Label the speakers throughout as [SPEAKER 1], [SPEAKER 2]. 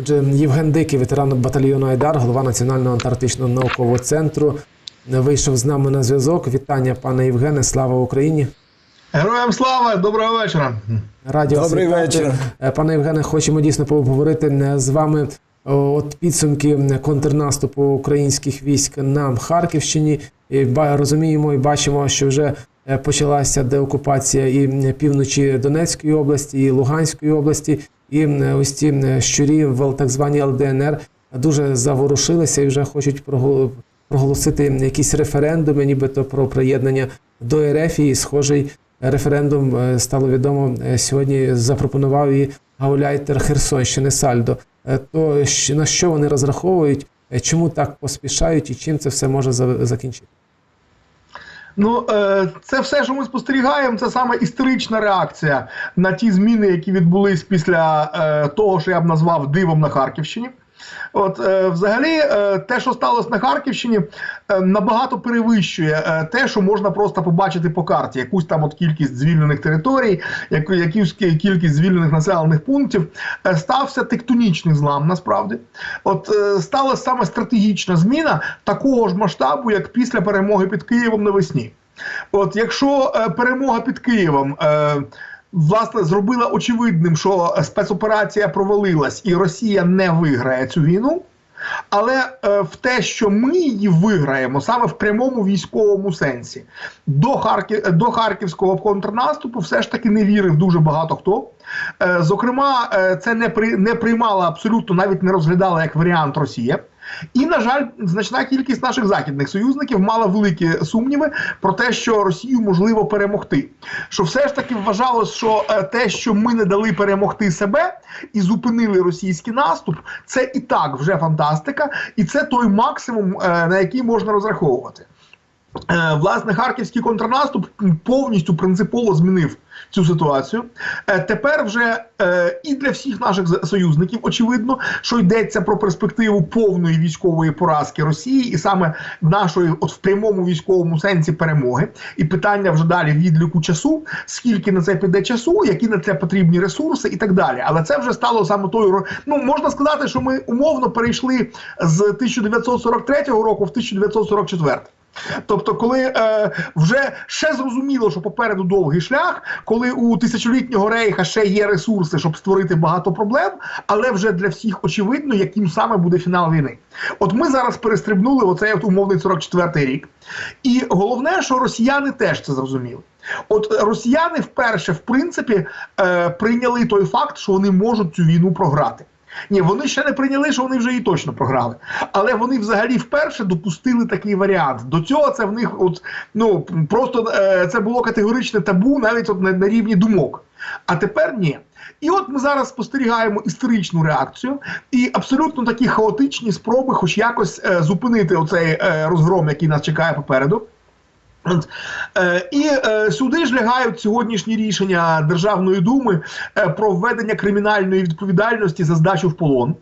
[SPEAKER 1] Отже, Євген Дикий, ветеран батальйону Айдар, голова Національного антарктичного наукового центру, вийшов з нами на зв'язок. Вітання, пане Євгене, слава Україні!
[SPEAKER 2] Героям слава, доброго вечора.
[SPEAKER 1] Раді
[SPEAKER 3] Добрий
[SPEAKER 1] вітати.
[SPEAKER 3] вечір.
[SPEAKER 1] Е, Пане Євгене, хочемо дійсно поговорити е, з вами. От підсумки контрнаступу українських військ на Харківщині. І розуміємо і бачимо, що вже е, почалася деокупація і півночі Донецької області, і Луганської області, і ось м, щурі в так званій ЛДНР дуже заворушилися і вже хочуть проголосити якісь референдуми, нібито про приєднання до РФ. І схожий референдум е, стало відомо е, сьогодні. Запропонував і гауляйтер Херсонщини Сальдо. Е, То на що вони розраховують? Чому так поспішають і чим це все може закінчити?
[SPEAKER 2] Ну, е, це все, що ми спостерігаємо, це саме історична реакція на ті зміни, які відбулись після е, того, що я б назвав дивом на Харківщині. От, е, взагалі, е, те, що сталося на Харківщині, е, набагато перевищує те, що можна просто побачити по карті. Якусь там от кількість звільнених територій, яку, якусь кількість звільнених населених пунктів. Стався тектонічний злам, насправді. От е, сталася саме стратегічна зміна такого ж масштабу, як після перемоги під Києвом навесні. От якщо перемога під Києвом. Власне, зробила очевидним, що спецоперація провалилась і Росія не виграє цю війну. Але е, в те, що ми її виграємо саме в прямому військовому сенсі, до Харків до харківського контрнаступу все ж таки не вірив дуже багато хто. Е, зокрема, е, це не при не приймала абсолютно, навіть не розглядала як варіант Росія. І, на жаль, значна кількість наших західних союзників мала великі сумніви про те, що Росію можливо перемогти. Що все ж таки вважалось, що е, те, що ми не дали перемогти себе і зупинили російський наступ, це і так вже фантастика, і це той максимум, е, на який можна розраховувати. Е, Власне, харківський контрнаступ повністю принципово змінив цю ситуацію. Е, Тепер вже е, і для всіх наших союзників очевидно, що йдеться про перспективу повної військової поразки Росії, і саме нашої, от в прямому військовому сенсі перемоги. І питання вже далі відліку часу, скільки на це піде часу, які на це потрібні ресурси, і так далі. Але це вже стало саме тою Ну можна сказати, що ми умовно перейшли з 1943 року в 1944. Тобто, коли е, вже ще зрозуміло, що попереду довгий шлях, коли у тисячолітнього рейха ще є ресурси, щоб створити багато проблем, але вже для всіх очевидно, яким саме буде фінал війни. От ми зараз перестрибнули оцей умовний 44-й рік. І головне, що росіяни теж це зрозуміли. От росіяни вперше, в принципі, е, прийняли той факт, що вони можуть цю війну програти. Ні, вони ще не прийняли, що вони вже її точно програли. Але вони взагалі вперше допустили такий варіант. До цього це в них, от ну просто е, це було категоричне табу, навіть от на, на рівні думок. А тепер ні. І от ми зараз спостерігаємо історичну реакцію і абсолютно такі хаотичні спроби, хоч якось е, зупинити оцей е, розгром, який нас чекає попереду. Е, і е, сюди ж лягають сьогоднішні рішення Державної думи е, про введення кримінальної відповідальності за здачу в полон.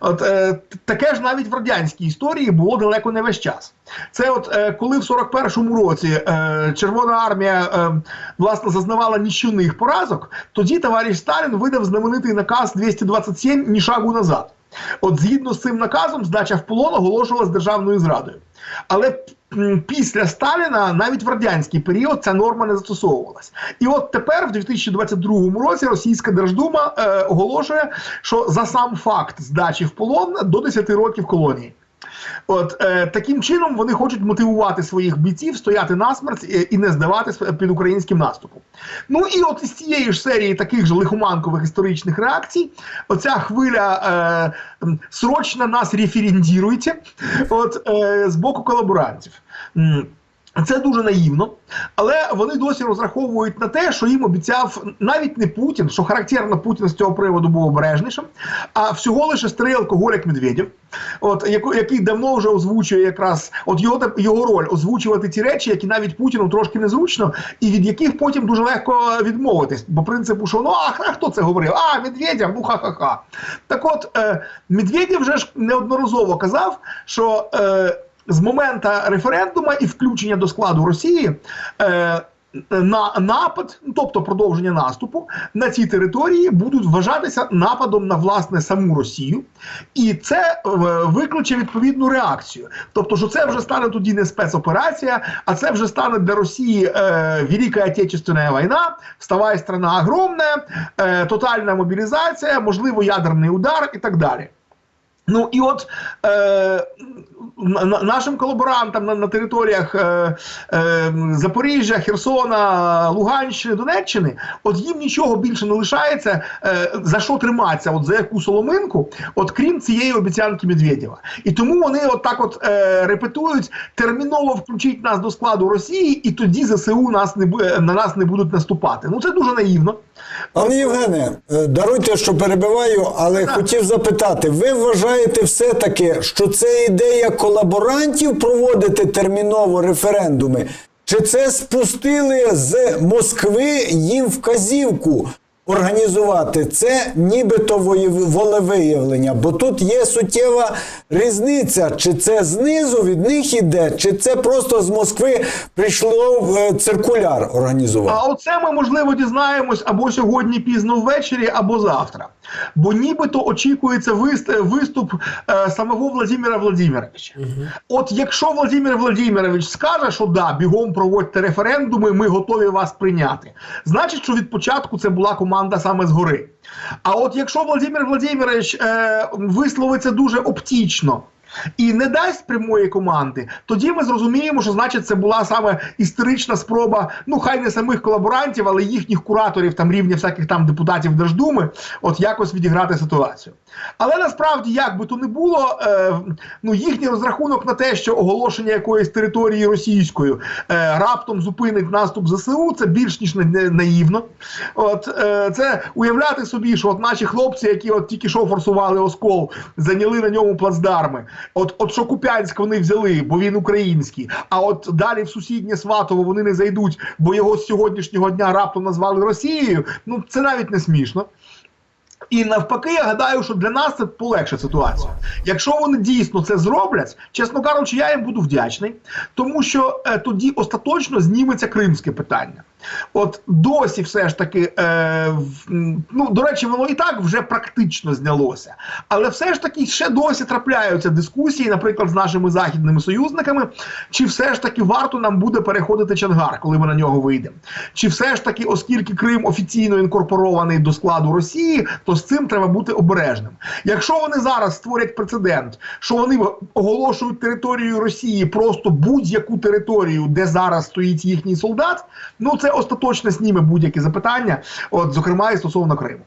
[SPEAKER 2] От е, таке ж навіть в радянській історії було далеко не весь час. Це от е, коли в 41-му році е, Червона армія е, власне зазнавала нищівних поразок, тоді товариш Сталін видав знаменитий наказ 227 ні шагу назад. От згідно з цим наказом, здача в полон оголошувалась державною зрадою. Але після Сталіна навіть в радянський період ця норма не застосовувалась. І от тепер, в 2022 році, Російська Держдума е, оголошує, що за сам факт здачі в полон до 10 років колонії. От е, таким чином вони хочуть мотивувати своїх бійців стояти насмерть і, і не здаватись під українським наступом. Ну і от із цієї ж серії таких же лихоманкових історичних реакцій, оця хвиля е, срочно нас референдіруйте, от е, з боку колаборантів. Це дуже наївно, але вони досі розраховують на те, що їм обіцяв навіть не Путін, що характерно Путін з цього приводу був обережнішим, а всього лише старий алкоголік Медведєв, от який давно вже озвучує якраз от його його роль озвучувати ті речі, які навіть Путіну трошки незручно, і від яких потім дуже легко відмовитись. По принципу, що ну а хто це говорив? А Медведєв, ну ха-ха-ха. Так от е, Медведєв вже ж неодноразово казав, що. Е, з моменту референдуму і включення до складу Росії е, на напад, ну, тобто продовження наступу на ці території будуть вважатися нападом на власне саму Росію, і це е, викличе відповідну реакцію. Тобто, що це вже стане тоді не спецоперація, а це вже стане для Росії е, Велика Отечественна війна, вставай страна огромна, е, тотальна мобілізація, можливо, ядерний удар і так далі. Ну і от е, на- на- нашим колаборантам на, на територіях е, е, Запоріжжя, Херсона, Луганщини, Донеччини, от їм нічого більше не лишається е, за що триматися, от за яку соломинку, от крім цієї обіцянки Медведєва. І тому вони от так от е, репетують терміново включіть нас до складу Росії, і тоді ЗСУ нас не на нас не будуть наступати. Ну це дуже наївно.
[SPEAKER 3] Пане Євгене, е, даруйте, що перебиваю, але хотів запитати: ви вважаєте все-таки, що це ідея колаборантів проводити терміново референдуми? Чи це спустили з Москви їм вказівку організувати? Це нібито волевиявлення, бо тут є суттєва різниця, чи це знизу від них іде, чи це просто з Москви прийшло е, циркуляр організувати?
[SPEAKER 2] А оце ми можливо дізнаємось або сьогодні пізно ввечері, або завтра. Бо нібито очікується виступ е, самого Владимира Владимировича. От якщо Владимир Владимирович скаже, що да, бігом проводьте референдуми, ми готові вас прийняти, значить, що від початку це була команда саме згори. А от якщо Володимир Владимирович е, висловиться дуже оптічно. І не дасть прямої команди, тоді ми зрозуміємо, що значить це була саме історична спроба, ну хай не самих колаборантів, але їхніх кураторів там рівня всяких там депутатів Держдуми, от якось відіграти ситуацію. Але насправді, як би то не було, е, ну їхній розрахунок на те, що оголошення якоїсь території російською е, раптом зупинить наступ ЗСУ, це більш ніж на- на- наївно. От е, це уявляти собі, що от наші хлопці, які от тільки що форсували оскол, зайняли на ньому плацдарми. От, от що Куп'янськ вони взяли, бо він український. А от далі в сусіднє Сватово вони не зайдуть, бо його з сьогоднішнього дня раптом назвали Росією. Ну це навіть не смішно. І навпаки, я гадаю, що для нас це полегшить ситуацію. Якщо вони дійсно це зроблять, чесно кажучи, я їм буду вдячний, тому що е, тоді остаточно зніметься кримське питання. От досі все ж таки, е, ну до речі, воно і так вже практично знялося. Але все ж таки ще досі трапляються дискусії, наприклад, з нашими західними союзниками, чи все ж таки варто нам буде переходити Чангар, коли ми на нього вийдемо. Чи все ж таки, оскільки Крим офіційно інкорпорований до складу Росії, то з цим треба бути обережним. Якщо вони зараз створять прецедент, що вони оголошують територію Росії просто будь-яку територію, де зараз стоїть їхній солдат, ну це остаточно зніме будь-які запитання, от зокрема і стосовно Криму.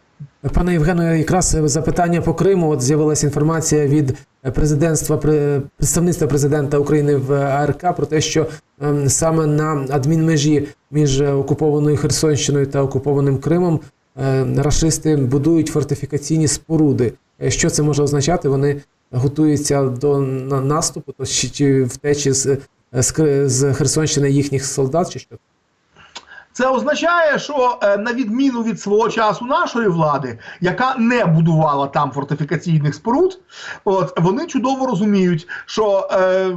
[SPEAKER 1] Пане Євгену, якраз запитання по Криму. От з'явилася інформація від президентства при- представництва президента України в АРК про те, що ем, саме на адмінмежі між е, окупованою Херсонщиною та окупованим Кримом е, рашисти будують фортифікаційні споруди. Е, Що це може означати? Вони готуються до наступу, то чи, втечі е, з, з Херсонщини їхніх солдат, чи що?
[SPEAKER 2] Це означає, що е, на відміну від свого часу нашої влади, яка не будувала там фортифікаційних споруд, от вони чудово розуміють, що е,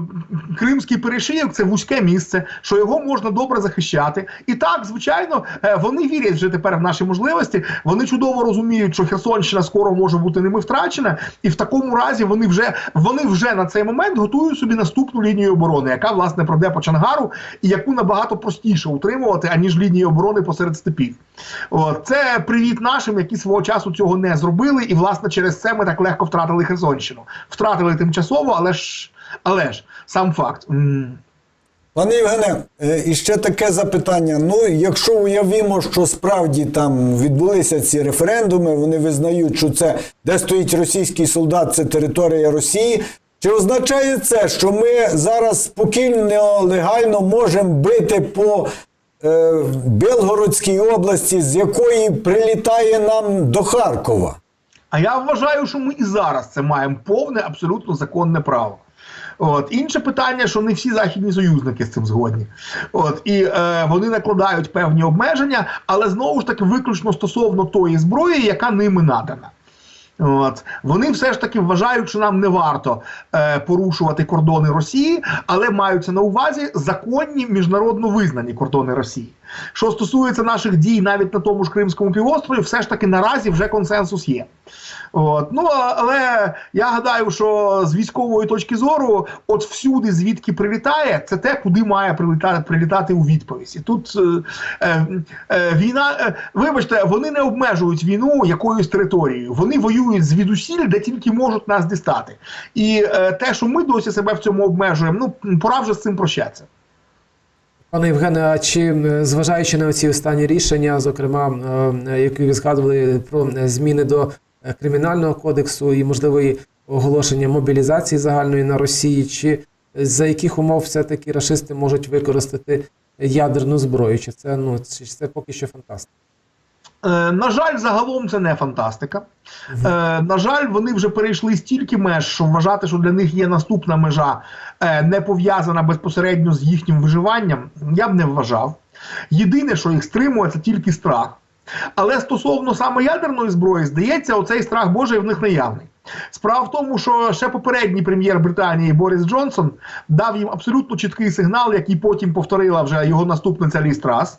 [SPEAKER 2] Кримський перешийок це вузьке місце, що його можна добре захищати. І так, звичайно, е, вони вірять вже тепер в наші можливості. Вони чудово розуміють, що Херсонщина скоро може бути ними втрачена, і в такому разі вони вже вони вже на цей момент готують собі наступну лінію оборони, яка власне пройде по Чангару, і яку набагато простіше утримувати, аніж лінії оборони посеред степів. Це привіт нашим, які свого часу цього не зробили, і власне через це ми так легко втратили Херсонщину. Втратили тимчасово, але ж але ж сам факт.
[SPEAKER 3] Пане Євгене, е, і ще таке запитання. Ну, якщо уявімо, що справді там відбулися ці референдуми, вони визнають, що це де стоїть російський солдат, це територія Росії. Чи означає це, що ми зараз спокійно, легально можемо бити по е, Белгородській області, з якої прилітає нам до Харкова?
[SPEAKER 2] А я вважаю, що ми і зараз це маємо повне, абсолютно законне право. От інше питання, що не всі західні союзники з цим згодні. От і е, вони накладають певні обмеження, але знову ж таки виключно стосовно тої зброї, яка ними надана. От вони все ж таки вважають, що нам не варто е, порушувати кордони Росії, але маються на увазі законні міжнародно визнані кордони Росії. Що стосується наших дій навіть на тому ж Кримському півострові, все ж таки наразі вже консенсус є. От. Ну, але я гадаю, що з військової точки зору, от всюди, звідки прилітає, це те, куди має прилітати, прилітати у відповідь. І тут е, е, е, війна, е, вибачте, вони не обмежують війну якоюсь територією. Вони воюють звідусіль, де тільки можуть нас дістати. І е, те, що ми досі себе в цьому обмежуємо, ну пора вже з цим прощатися.
[SPEAKER 1] Пане Євгене, а чи зважаючи на ці останні рішення, зокрема, е, які ви згадували про е, зміни до е, кримінального кодексу і можливої оголошення мобілізації загальної на Росії, чи за яких умов все-таки рашисти можуть використати ядерну зброю? Чи це ну чи це поки що фантастика?
[SPEAKER 2] Е, на жаль, загалом це не фантастика. Е, на жаль, вони вже перейшли стільки меж, що вважати, що для них є наступна межа, е, не пов'язана безпосередньо з їхнім виживанням, я б не вважав. Єдине, що їх стримує, це тільки страх. Але стосовно саме ядерної зброї, здається, оцей страх Божий в них наявний. Справа в тому, що ще попередній прем'єр Британії Борис Джонсон дав їм абсолютно чіткий сигнал, який потім повторила вже його наступниця Лі Страс.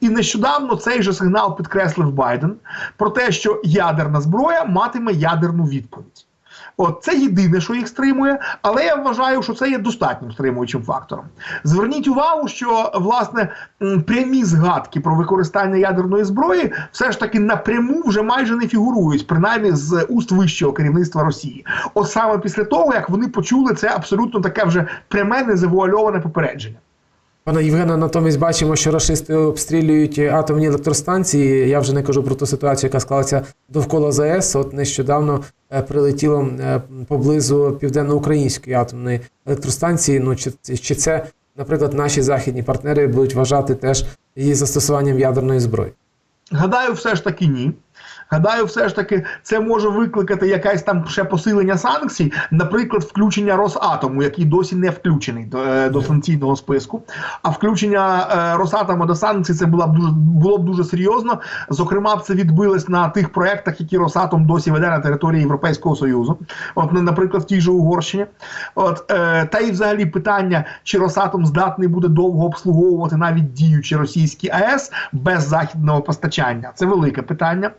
[SPEAKER 2] І нещодавно цей же сигнал підкреслив Байден про те, що ядерна зброя матиме ядерну відповідь. От це єдине, що їх стримує, але я вважаю, що це є достатнім стримуючим фактором. Зверніть увагу, що власне прямі згадки про використання ядерної зброї все ж таки напряму вже майже не фігурують, принаймні з уст вищого керівництва Росії. От саме після того, як вони почули це абсолютно таке вже пряме незавуальоване попередження.
[SPEAKER 1] Пане Євгене, натомість бачимо, що рашисти обстрілюють атомні електростанції. Я вже не кажу про ту ситуацію, яка склалася довкола ЗАЕС. От нещодавно е, прилетіло е, поблизу південноукраїнської атомної електростанції. Ну чи, чи це, наприклад, наші західні партнери будуть вважати теж її застосуванням ядерної зброї?
[SPEAKER 2] Гадаю, все ж таки ні. Гадаю, все ж таки це може викликати якесь там ще посилення санкцій, наприклад, включення Росатому, який досі не включений до, е, до санкційного списку. А включення е, Росатому до санкцій це була б дуже було б дуже серйозно. Зокрема, б це відбилось на тих проектах, які Росатом досі веде на території Європейського союзу. От, ну, наприклад, в тій же Угорщині. От е, та й взагалі питання, чи Росатом здатний буде довго обслуговувати навіть діючі російські АЕС без західного постачання. Це велике питання.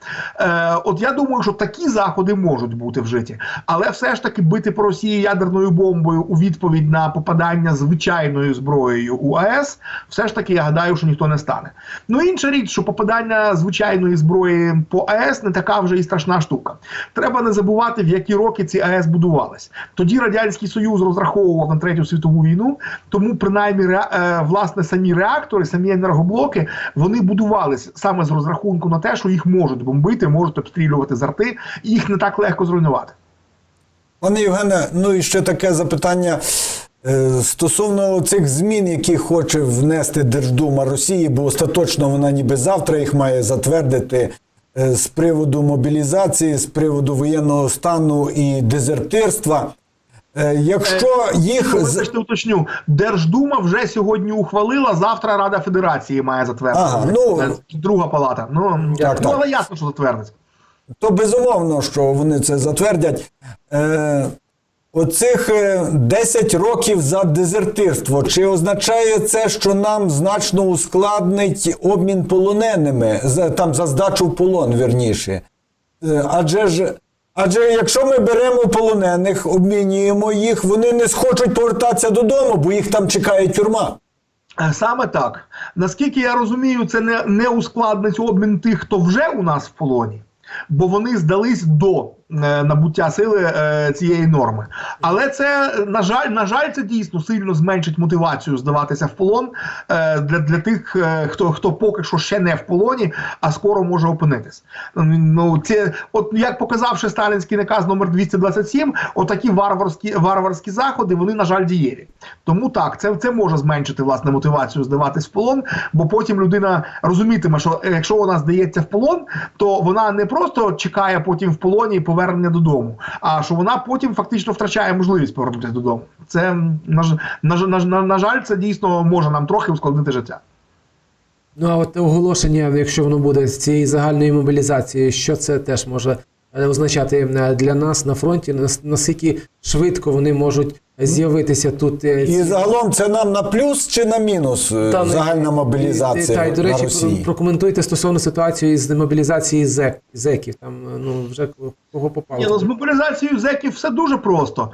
[SPEAKER 2] Е, от я думаю, що такі заходи можуть бути вжиті, але все ж таки бити по Росії ядерною бомбою у відповідь на попадання звичайною зброєю у АЕС, все ж таки я гадаю, що ніхто не стане. Ну інша річ, що попадання звичайної зброї по АЕС не така вже і страшна штука. Треба не забувати, в які роки ці АЕС будувались. Тоді радянський союз розраховував на третю світову війну, тому принаймні ре- е, власне самі реактори, самі енергоблоки, вони будувались саме з розрахунку на те, що їх можуть бомбити, можуть обстрілювати з арти, і їх не так легко зруйнувати.
[SPEAKER 3] Пане Євгене, ну і ще таке запитання. е, Стосовно цих змін, які хоче внести Держдума Росії, бо остаточно вона ніби завтра їх має затвердити е, з приводу мобілізації, з приводу воєнного стану і дезертирства. Е, Якщо їх з-
[SPEAKER 2] Вибачте, уточню, Держдума вже сьогодні ухвалила. Завтра Рада Федерації має затвердити.
[SPEAKER 3] Ага, ну-
[SPEAKER 2] друга палата. Ну,
[SPEAKER 3] Так,
[SPEAKER 2] ну
[SPEAKER 3] так.
[SPEAKER 2] але ясно, що затвердить.
[SPEAKER 3] то безумовно, що вони це затвердять. Е, оцих е, 10 років за дезертирство. Чи означає це, що нам значно ускладнить обмін полоненими, там за здачу в полон, вірніше? Е, адже ж. Адже якщо ми беремо полонених, обмінюємо їх, вони не схочуть повертатися додому, бо їх там чекає тюрма.
[SPEAKER 2] Е, Саме так. Наскільки я розумію, це не, не ускладнить обмін тих, хто вже у нас в полоні, бо вони здались до набуття сили е, цієї норми. Але це, е, на жаль, на жаль, це дійсно сильно зменшить мотивацію здаватися в полон е, для, для тих, е, хто, хто поки що ще не в полоні, а скоро може опинитись. Ну, це, от як показав ще сталінський наказ номер 227, отакі варварські, варварські заходи, вони, на жаль, дієві. Тому так, це, це може зменшити власне мотивацію здаватись в полон, бо потім людина розумітиме, що е, якщо вона здається в полон, то вона не просто чекає потім в полоні повернення додому, а що вона потім фактично втрачає можливість повернутися додому. Це на, на, на, на, на жаль, це дійсно може нам трохи ускладнити життя.
[SPEAKER 1] Ну а от оголошення, якщо воно буде з цієї загальної мобілізації, що це теж може е, означати е, для нас на фронті, наскільки швидко вони можуть з'явитися тут. е,
[SPEAKER 3] І загалом це нам на плюс чи на мінус е,
[SPEAKER 1] Та, ну,
[SPEAKER 3] загальна мобілізація
[SPEAKER 1] Та, і, до
[SPEAKER 3] на
[SPEAKER 1] речі,
[SPEAKER 3] Росії?
[SPEAKER 1] прокоментуйте стосовно ситуації з мобілізації зек, зеків. Там е, ну вже кого попало.
[SPEAKER 2] Ні, ну, з мобілізацією зеків все дуже просто.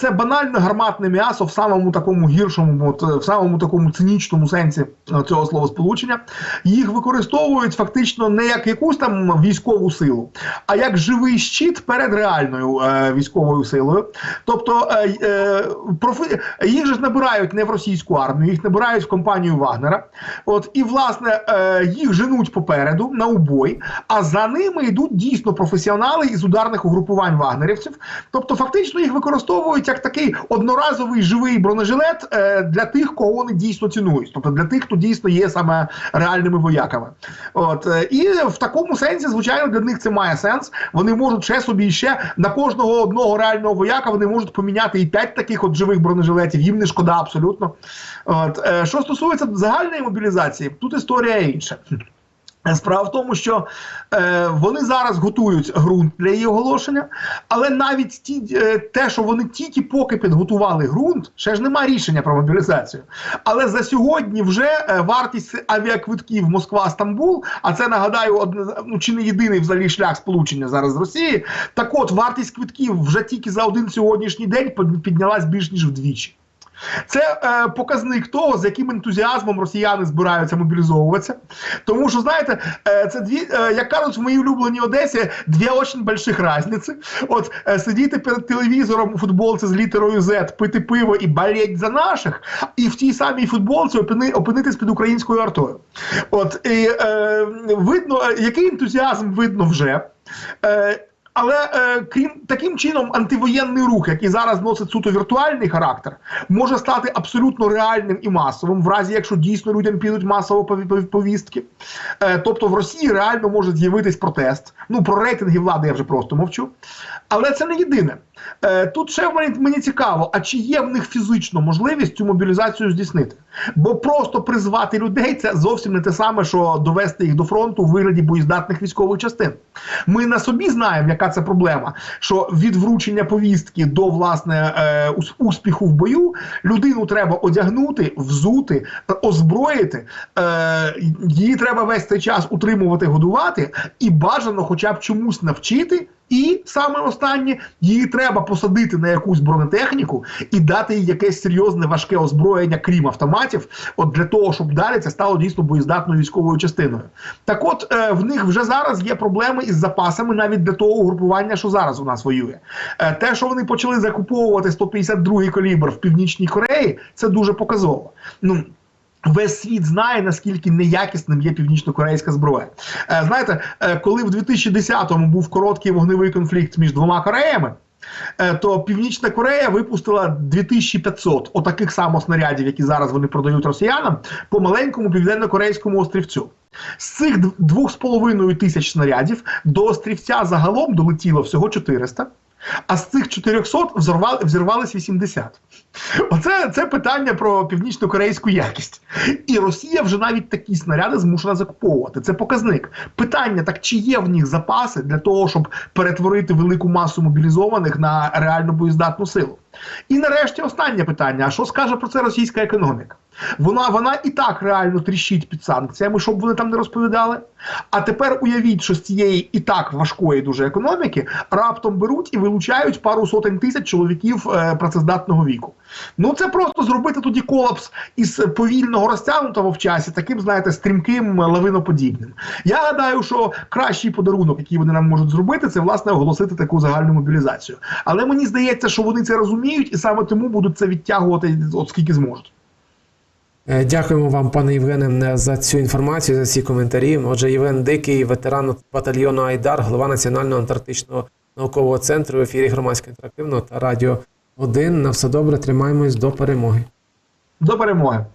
[SPEAKER 2] Це банальне гарматне м'ясо в самому такому гіршому, в самому такому цинічному сенсі цього словосполучення. Їх використовують фактично не як якусь там військову силу, а як живий щит перед реальною е, військовою силою. Тобто е, е, профи... їх ж набирають не в російську армію, їх набирають в компанію Вагнера. От і власне е, їх женуть попереду на убой, а за ними йдуть дійсно професіонали із ударних угрупувань вагнерівців. Тобто, фактично їх використовують як такий одноразовий живий бронежилет е, для тих, кого вони дійсно цінують, тобто для тих, хто дійсно є саме реальними вояками. От е, і в такому сенсі, звичайно, для них це має сенс. Вони можуть ще собі ще на кожного одного реального вояка вони можуть поміняти і п'ять таких от живих бронежилетів. Їм не шкода абсолютно. От е, що стосується загальної мобілізації, тут історія інша. Справа в тому, що е, вони зараз готують ґрунт для її оголошення, але навіть ті, е, те, що вони тільки поки підготували ґрунт, ще ж нема рішення про мобілізацію. Але за сьогодні вже е, вартість авіаквитків Москва-Стамбул, а це нагадаю, одне, ну чи не єдиний взагалі шлях сполучення зараз з Росії. Так от вартість квитків вже тільки за один сьогоднішній день під- піднялась більш ніж вдвічі. Це е, показник того, з яким ентузіазмом росіяни збираються мобілізовуватися. Тому що, знаєте, е, це дві, е, як кажуть в моїй улюбленій Одесі, дві дуже больших різниці. От е, сидіти перед телевізором у футболці з літерою Z, пити пиво і болеть за наших, і в тій самій футболці опини, опинитись під українською артою. От і е, видно, е, який ентузіазм видно вже. Е, але е, крім таким чином, антивоєнний рух, який зараз носить суто віртуальний характер, може стати абсолютно реальним і масовим, в разі якщо дійсно людям підуть масово пові- пові- повістки. Е, тобто в Росії реально може з'явитись протест. Ну про рейтинги влади я вже просто мовчу. Але це не єдине. Е, тут ще мені, мені цікаво, а чи є в них фізично можливість цю мобілізацію здійснити? Бо просто призвати людей це зовсім не те саме, що довести їх до фронту у вигляді боєздатних військових частин. Ми на собі знаємо, яка це проблема. Що від вручення повістки до власне е, успіху в бою людину треба одягнути, взути, озброїти. Е, її треба весь цей час утримувати, годувати, і бажано, хоча б чомусь навчити. І саме останнє її треба посадити на якусь бронетехніку і дати їй якесь серйозне важке озброєння, крім автоматів, от для того, щоб далі це стало дійсно боєздатною військовою частиною. Так, от е, в них вже зараз є проблеми із запасами навіть для того угрупування, що зараз у нас воює. Е, те, що вони почали закуповувати 152-й калібр в північній Кореї, це дуже показово. Ну Весь світ знає, наскільки неякісним є північно-корейська зброя. Е, знаєте, е, коли в 2010-му був короткий вогневий конфлікт між двома Кореями, е, то Північна Корея випустила 2500 отаких само снарядів, які зараз вони продають росіянам, по маленькому південно-корейському острівцю. З цих дв- 2,5 тисяч снарядів до острівця загалом долетіло всього 400. А з цих 400 взорвали, взірвались 80. Оце це питання про північно-корейську якість. І Росія вже навіть такі снаряди змушена закуповувати. Це показник. Питання: так чи є в них запаси для того, щоб перетворити велику масу мобілізованих на реально боєздатну силу? І нарешті останнє питання: а що скаже про це російська економіка? Вона, вона і так реально тріщить під санкціями, щоб вони там не розповідали. А тепер уявіть, що з цієї і так важкої дуже економіки раптом беруть і вилучають пару сотень тисяч чоловіків е, працездатного віку. Ну це просто зробити тоді колапс із повільного розтягнутого в часі, таким, знаєте, стрімким лавиноподібним. Я гадаю, що кращий подарунок, який вони нам можуть зробити, це власне оголосити таку загальну мобілізацію. Але мені здається, що вони це розуміють і саме тому будуть це відтягувати от скільки зможуть.
[SPEAKER 1] Е, Дякуємо вам, пане Євгене, за цю інформацію, за ці коментарі. Отже, Євген Дикий, ветеран батальйону Айдар, голова Національного антарктичного наукового центру в ефірі громадського інтерактивного та радіо 1. На все добре, тримаємось до перемоги.
[SPEAKER 2] До перемоги.